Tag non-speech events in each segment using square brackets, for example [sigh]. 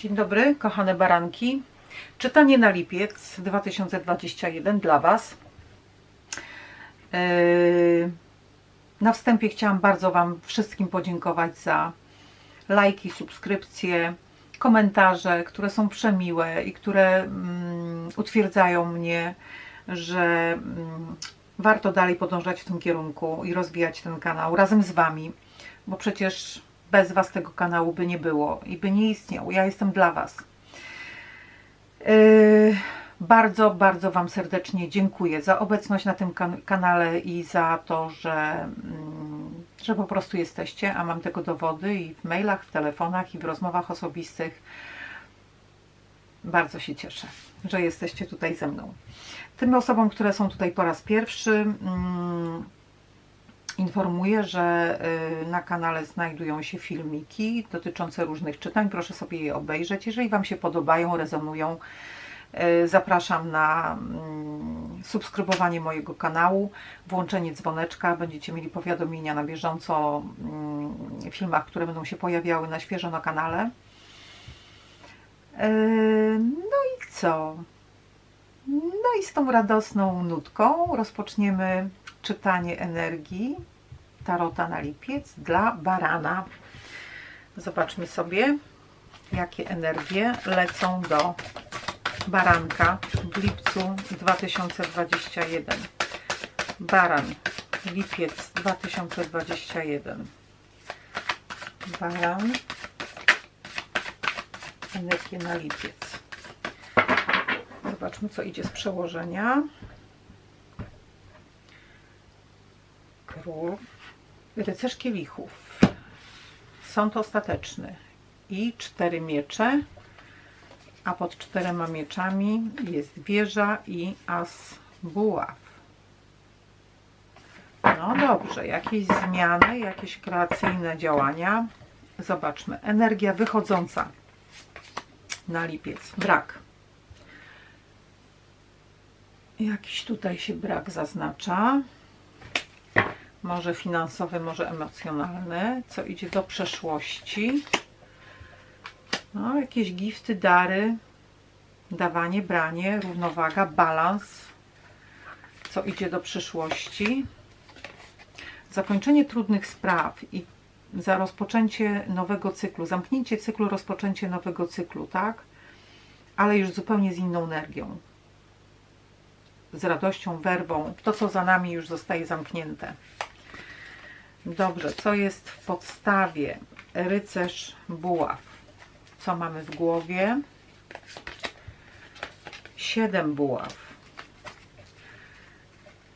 Dzień dobry, kochane baranki. Czytanie na lipiec 2021 dla Was. Yy, Na wstępie chciałam bardzo Wam wszystkim podziękować za lajki, subskrypcje, komentarze, które są przemiłe i które mm, utwierdzają mnie, że mm, warto dalej podążać w tym kierunku i rozwijać ten kanał razem z Wami, bo przecież bez Was tego kanału by nie było i by nie istniał. Ja jestem dla Was. Yy, bardzo, bardzo Wam serdecznie dziękuję za obecność na tym kan- kanale i za to, że, mm, że po prostu jesteście, a mam tego dowody i w mailach, w telefonach i w rozmowach osobistych. Bardzo się cieszę, że jesteście tutaj ze mną. Tym osobom, które są tutaj po raz pierwszy, mm, informuję, że y, na kanale znajdują się filmiki dotyczące różnych czytań. Proszę sobie je obejrzeć. Jeżeli Wam się podobają, rezonują, y, zapraszam na mm, subskrybowanie mojego kanału, włączenie dzwoneczka. Będziecie mieli powiadomienia na bieżąco o mm, filmach, które będą się pojawiały na świeżo na kanale. Y, No i co? No i z tą radosną nutką rozpoczniemy czytanie energii Tarota na lipiec dla barana. Zobaczmy sobie, jakie energie lecą do baranka w lipcu 2021. Baran, lipiec 2021. Baran, energię na lipiec. Zobaczmy, co idzie z przełożenia. Król. Rycerz kielichów. Sąd ostateczny. I cztery miecze. A pod czterema mieczami jest wieża i as buław. No dobrze, jakieś zmiany, jakieś kreacyjne działania. Zobaczmy. Energia wychodząca na lipiec. Brak. Jakiś tutaj się brak zaznacza. Może finansowy, może emocjonalny. Co idzie do przeszłości. No, jakieś gifty, dary, dawanie, branie, równowaga, balans. Co idzie do przyszłości. Zakończenie trudnych spraw i za rozpoczęcie nowego cyklu, zamknięcie cyklu, rozpoczęcie nowego cyklu, tak? Ale już zupełnie z inną energią z radością, werwą. To, co za nami, już zostaje zamknięte. Dobrze, co jest w podstawie? Rycerz buław. Co mamy w głowie? Siedem buław.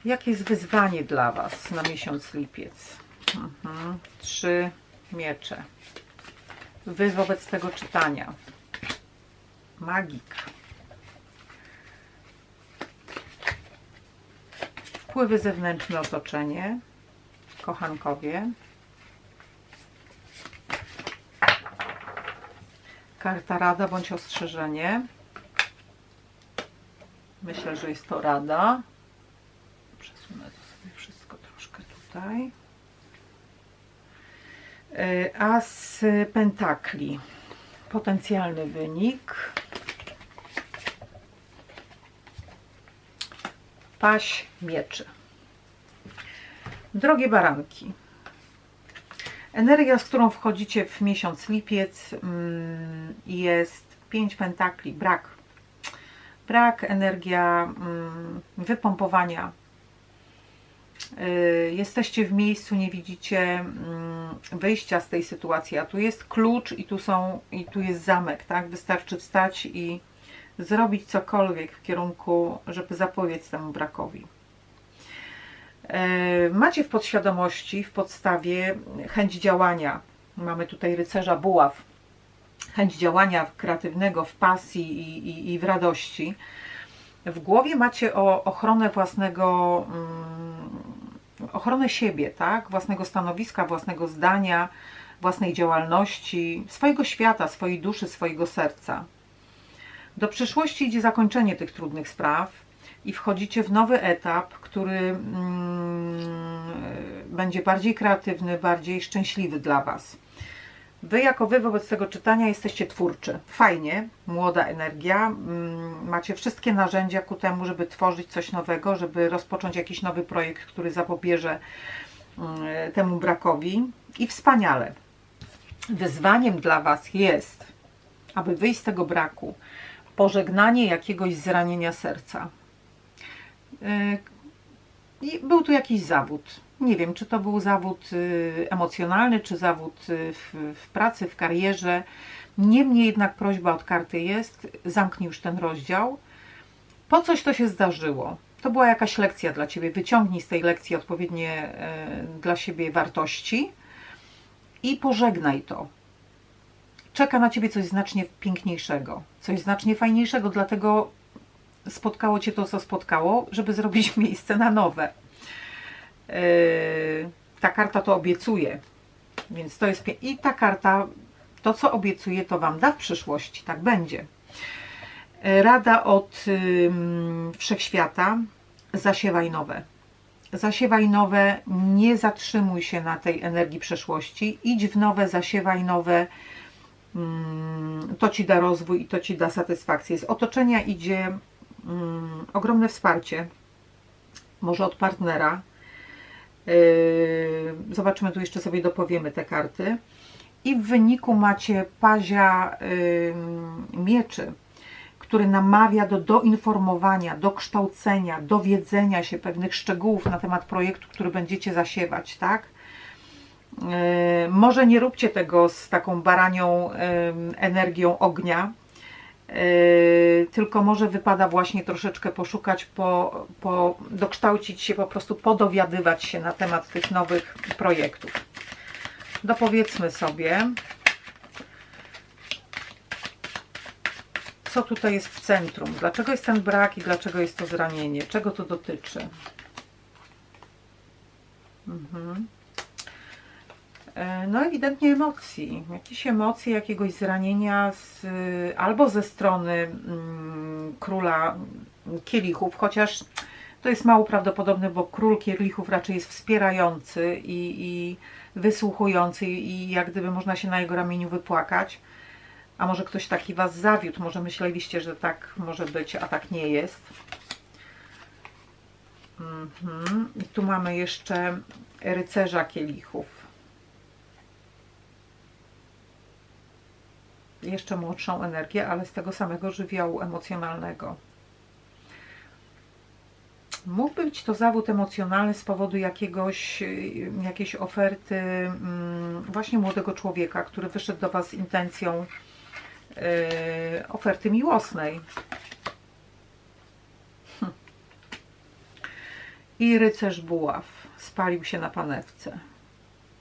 Jakie jest wyzwanie dla Was na miesiąc lipiec? Mhm. Trzy miecze. Wy wobec tego czytania. Magik. Wpływy zewnętrzne, otoczenie, kochankowie. Karta rada bądź ostrzeżenie. Myślę, że jest to rada. Przesunę to sobie wszystko troszkę tutaj. Y, As pentakli. Potencjalny wynik. paść mieczy. Drogie baranki, energia, z którą wchodzicie w miesiąc lipiec, mm, jest 5 pentakli, brak. Brak, energia mm, wypompowania. Y, Jesteście w miejscu, nie widzicie mm, wyjścia z tej sytuacji, a tu jest klucz i tu, są, i tu jest zamek, tak? Wystarczy wstać i zrobić cokolwiek w kierunku, żeby zapobiec temu brakowi. E, Macie w podświadomości, w podstawie chęć działania. Mamy tutaj rycerza buław. Chęć działania kreatywnego w pasji i, i, i w radości. W głowie macie o ochronę własnego, mm, ochronę siebie, tak? Własnego stanowiska, własnego zdania, własnej działalności, swojego świata, swojej duszy, swojego serca. Do przyszłości idzie zakończenie tych trudnych spraw i wchodzicie w nowy etap, który mm, będzie bardziej kreatywny, bardziej szczęśliwy dla Was. Wy jako wy wobec tego czytania jesteście twórczy. Fajnie, młoda energia. mm, Macie wszystkie narzędzia ku temu, żeby tworzyć coś nowego, żeby rozpocząć jakiś nowy projekt, który zapobierze mm, temu brakowi. I wspaniale. Wyzwaniem dla Was jest, aby wyjść z tego braku, pożegnanie jakiegoś zranienia serca. Yy, I był tu jakiś zawód. Nie wiem, czy to był zawód y, emocjonalny, czy zawód y, w, w pracy, w karierze. Niemniej jednak prośba od karty jest, zamknij już ten rozdział. Po coś to się zdarzyło. To była jakaś lekcja dla Ciebie. Wyciągnij z tej lekcji odpowiednie y, dla siebie wartości i pożegnaj to. Czeka na Ciebie coś znacznie piękniejszego, coś znacznie fajniejszego, dlatego spotkało Cię to, co spotkało, żeby zrobić [laughs] miejsce na nowe. Yy, ta karta to obiecuje, więc to jest. I ta karta, to co obiecuje, to Wam da w przyszłości, tak będzie. Yy, Rada od wszechświata: zasiewaj nowe. Zasiewaj nowe, nie zatrzymuj się na tej energii przeszłości, idź w nowe, zasiewaj nowe. To ci da rozwój i to ci da satysfakcję. Z otoczenia idzie mm, ogromne wsparcie, może od partnera. Yy, Zobaczymy, tu jeszcze sobie dopowiemy te karty. I w wyniku macie pazia mieczy, który namawia do doinformowania, do kształcenia, dowiedzenia się pewnych szczegółów na temat projektu, który będziecie zasiewać, tak? Yy, Może nie róbcie tego z taką baranią energią ognia, tylko może wypada właśnie troszeczkę poszukać, po, po, dokształcić się, po prostu podowiadywać się na temat tych nowych projektów. Dopowiedzmy sobie, co tutaj jest w centrum, dlaczego jest ten brak i dlaczego jest to zranienie, czego to dotyczy. Mhm. E, No ewidentnie emocji, jakieś emocje, jakiegoś zranienia z, albo ze strony mm, króla kielichów, chociaż to jest mało prawdopodobne, bo król kielichów raczej jest wspierający i, i wysłuchujący i jak gdyby można się na jego ramieniu wypłakać. A może ktoś taki Was zawiódł, może myśleliście, że tak może być, a tak nie jest. Mhm. I tu mamy jeszcze rycerza kielichów. Jeszcze młodszą energię, ale z tego samego żywiołu emocjonalnego. Mógłby być to zawód emocjonalny z powodu jakiegoś, jakiejś oferty mm, właśnie młodego człowieka, który wyszedł do Was z intencją y, oferty miłosnej. I rycerz buław spalił się na panewce.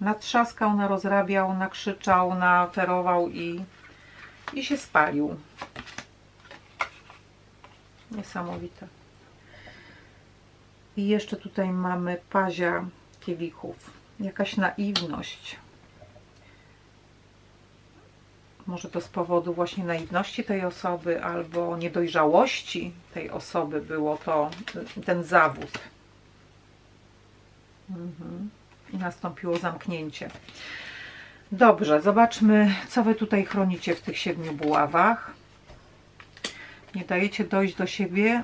Natrzaskał, narozrabiał, nakrzyczał, naferował i i się spalił. Niesamowite. I jeszcze tutaj mamy pazia kielichów. Jakaś naiwność. Może to z powodu właśnie naiwności tej osoby albo niedojrzałości tej osoby było to ten zawód. Mhm. I nastąpiło zamknięcie. Dobrze, zobaczmy, co Wy tutaj chronicie w tych siedmiu buławach. Nie dajecie dojść do siebie,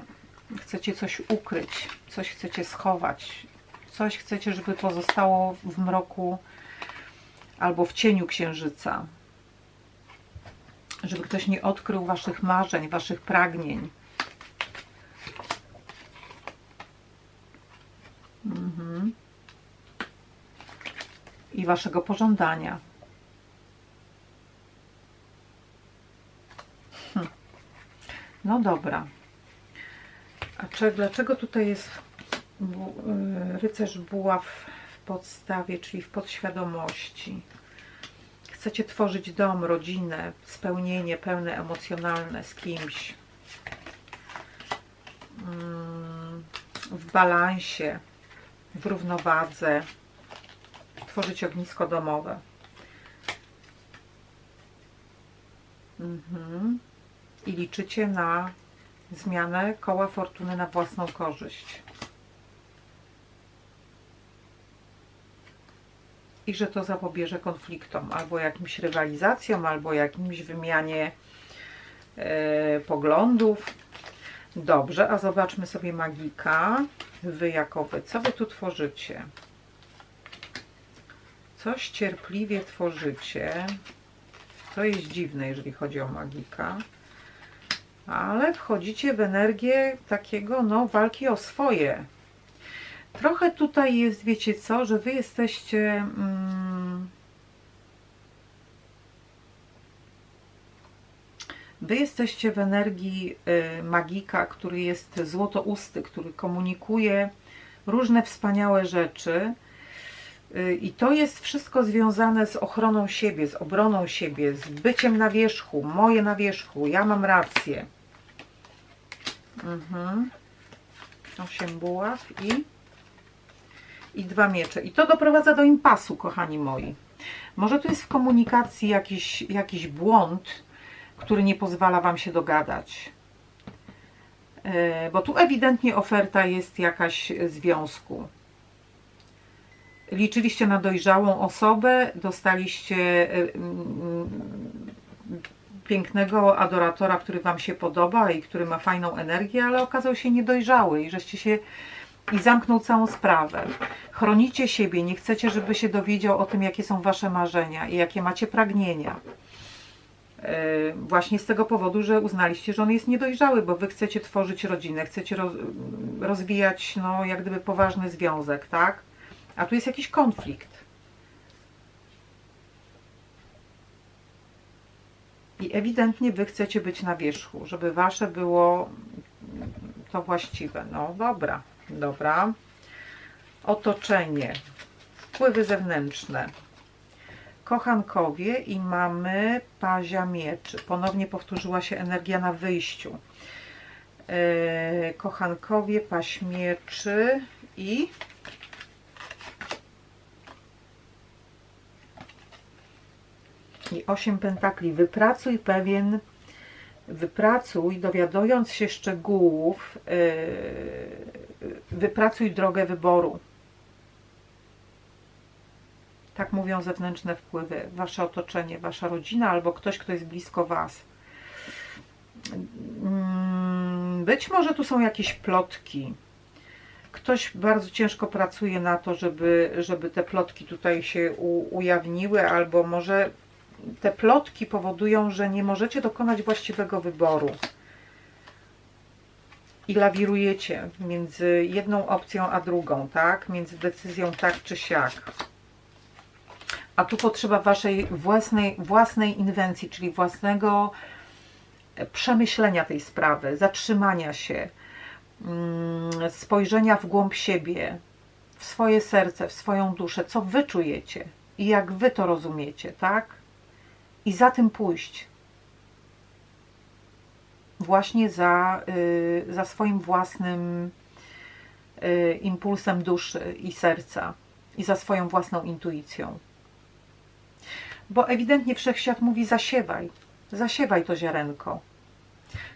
chcecie coś ukryć, coś chcecie schować, coś chcecie, żeby pozostało w mroku albo w cieniu księżyca. Żeby ktoś nie odkrył Waszych marzeń, Waszych pragnień. Mhm. I Waszego pożądania. No dobra. A czy, dlaczego tutaj jest y, rycerz buław w podstawie, czyli w podświadomości? Chcecie tworzyć dom, rodzinę, spełnienie pełne emocjonalne z kimś. Mm, W balansie, w równowadze. Tworzyć ognisko domowe. Mhm i liczycie na zmianę koła fortuny na własną korzyść. i że to zapobierze konfliktom, albo jakimś rywalizacjom, albo jakimś wymianie e, poglądów. Dobrze, a zobaczmy sobie magika. Wy jako wy, co wy tu tworzycie? Coś cierpliwie tworzycie. To jest dziwne, jeżeli chodzi o magika. Ale wchodzicie w energię takiego, no, walki o swoje. Trochę tutaj jest, wiecie co, że wy jesteście. Mm, wy jesteście w energii y, magika, który jest złotousty, który komunikuje różne wspaniałe rzeczy. Y, I to jest wszystko związane z ochroną siebie, z obroną siebie, z byciem na wierzchu, moje na wierzchu, ja mam rację. Mhm. Osiem buław i i dwa miecze. I to doprowadza do impasu, kochani moi. Może tu jest w komunikacji jakiś, jakiś błąd, który nie pozwala Wam się dogadać. E, Bo tu ewidentnie oferta jest jakaś związku. Liczyliście na dojrzałą osobę, dostaliście e, pięknego adoratora, który Wam się podoba i który ma fajną energię, ale okazał się niedojrzały i żeście się i zamknął całą sprawę. Chronicie siebie, nie chcecie, żeby się dowiedział o tym, jakie są Wasze marzenia i jakie macie pragnienia. Yy, Właśnie z tego powodu, że uznaliście, że on jest niedojrzały, bo Wy chcecie tworzyć rodzinę, chcecie roz, rozwijać, no, jak gdyby poważny związek, tak? A tu jest jakiś konflikt. I ewidentnie Wy chcecie być na wierzchu, żeby Wasze było to właściwe. No dobra. Dobra. Otoczenie. Wpływy zewnętrzne. Kochankowie i mamy pazia mieczy. Ponownie powtórzyła się energia na wyjściu. Yy, kochankowie, paź mieczy i osiem pentakli. Wypracuj pewien wypracuj, dowiadując się szczegółów, yy, wypracuj drogę wyboru. Tak mówią zewnętrzne wpływy, wasze otoczenie, wasza rodzina albo ktoś, kto jest blisko was. Mm, Być może tu są jakieś plotki. Ktoś bardzo ciężko pracuje na to, żeby, żeby te plotki tutaj się u, ujawniły, albo może te plotki powodują, że nie możecie dokonać właściwego wyboru. I lawirujecie między jedną opcją a drugą, tak? Między decyzją tak czy siak. A tu potrzeba waszej własnej, własnej inwencji, czyli własnego przemyślenia tej sprawy, zatrzymania się, mm, spojrzenia w głąb siebie, w swoje serce, w swoją duszę, co wy czujecie i jak wy to rozumiecie, tak? I za tym pójść. Właśnie za, y, za swoim własnym y, impulsem duszy i serca i za swoją własną intuicją. Bo ewidentnie wszechświat mówi zasiewaj, zasiewaj to ziarenko.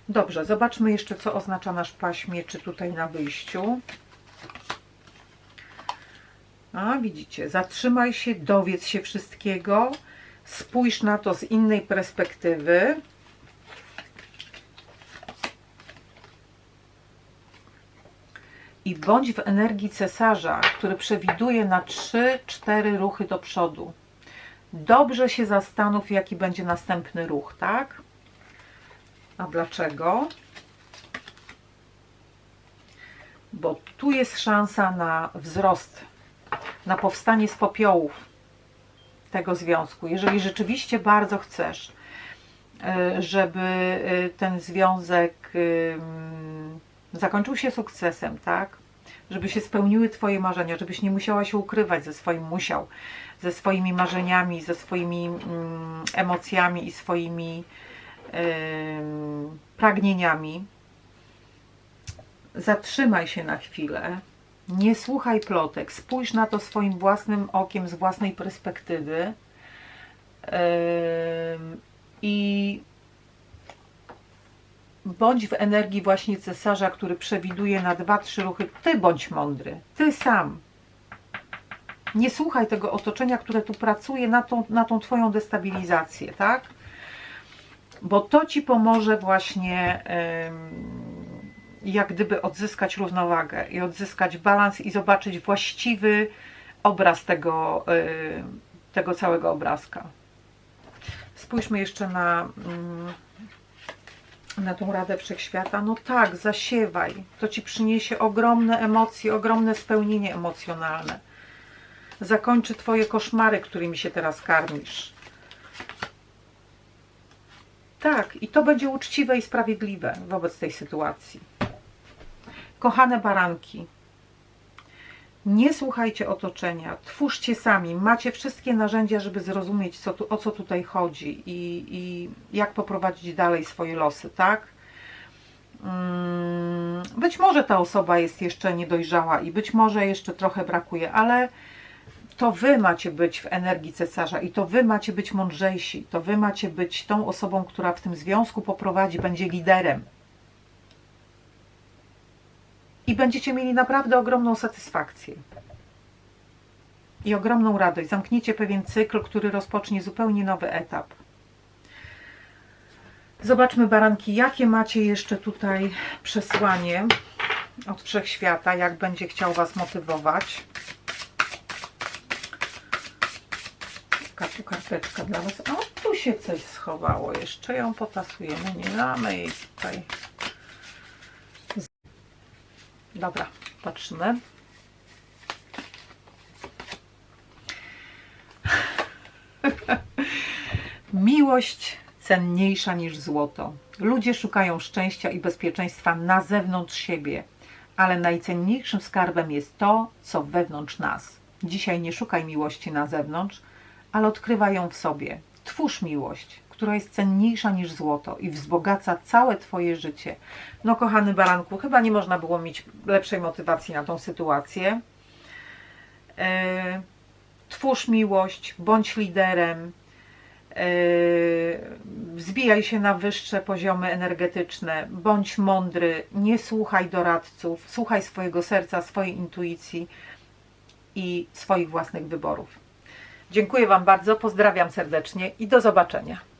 Dobrze, zobaczmy jeszcze, co oznacza nasz paśmie, czy tutaj na wyjściu. A, widzicie, zatrzymaj się, dowiedz się wszystkiego, spójrz na to z innej perspektywy. I bądź w energii cesarza, który przewiduje na 3-4 ruchy do przodu. Dobrze się zastanów, jaki będzie następny ruch, tak? A dlaczego? Bo tu jest szansa na wzrost, na powstanie z popiołów tego związku. Jeżeli rzeczywiście bardzo chcesz, y, żeby y, ten związek zakończył się sukcesem, tak? Żeby się spełniły Twoje marzenia, żebyś nie musiała się ukrywać ze swoim musiał, ze swoimi marzeniami, ze swoimi emocjami i swoimi pragnieniami. Zatrzymaj się na chwilę, nie słuchaj plotek, spójrz na to swoim własnym okiem, z własnej perspektywy i bądź w energii właśnie cesarza, który przewiduje na dwa, trzy ruchy. Ty bądź mądry, ty sam. Nie słuchaj tego otoczenia, które tu pracuje na tą, na tą Twoją destabilizację, tak? Bo to Ci pomoże właśnie em, jak gdyby odzyskać równowagę i odzyskać balans i zobaczyć właściwy obraz tego, y, tego całego obrazka. Spójrzmy jeszcze na, mm, na tą Radę Wszechświata. No tak, zasiewaj. To Ci przyniesie ogromne emocje, ogromne spełnienie emocjonalne. Zakończy Twoje koszmary, którymi się teraz karmisz. Tak, i to będzie uczciwe i sprawiedliwe wobec tej sytuacji. Kochane baranki, nie słuchajcie otoczenia, twórzcie sami. Macie wszystkie narzędzia, żeby zrozumieć, co tu, o co tutaj chodzi i, i jak poprowadzić dalej swoje losy, tak? Mm, Być może ta osoba jest jeszcze niedojrzała i być może jeszcze trochę brakuje, ale to wy macie być w energii cesarza i to wy macie być mądrzejsi. To wy macie być tą osobą, która w tym związku poprowadzi, będzie liderem. I będziecie mieli naprawdę ogromną satysfakcję. I ogromną radość. Zamkniecie pewien cykl, który rozpocznie zupełnie nowy etap. Zobaczmy, baranki, jakie macie jeszcze tutaj przesłanie od wszechświata, jak będzie chciał Was motywować. Tu karteczka dla Was. O, tu się coś schowało. Jeszcze ją potasujemy. Nie damy jej tutaj. Dobra, patrzymy. [laughs] Miłość cenniejsza niż złoto. Ludzie szukają szczęścia i bezpieczeństwa na zewnątrz siebie, ale najcenniejszym skarbem jest to, co wewnątrz nas. Dzisiaj nie szukaj miłości na zewnątrz, ale odkrywaj ją w sobie. Twórz miłość, która jest cenniejsza niż złoto i wzbogaca całe Twoje życie. No, kochany baranku, chyba nie można było mieć lepszej motywacji na tą sytuację. E, Twórz miłość, bądź liderem, e, wzbijaj się na wyższe poziomy energetyczne, bądź mądry, nie słuchaj doradców, słuchaj swojego serca, swojej intuicji i swoich własnych wyborów. Dziękuję Wam bardzo, pozdrawiam serdecznie i do zobaczenia.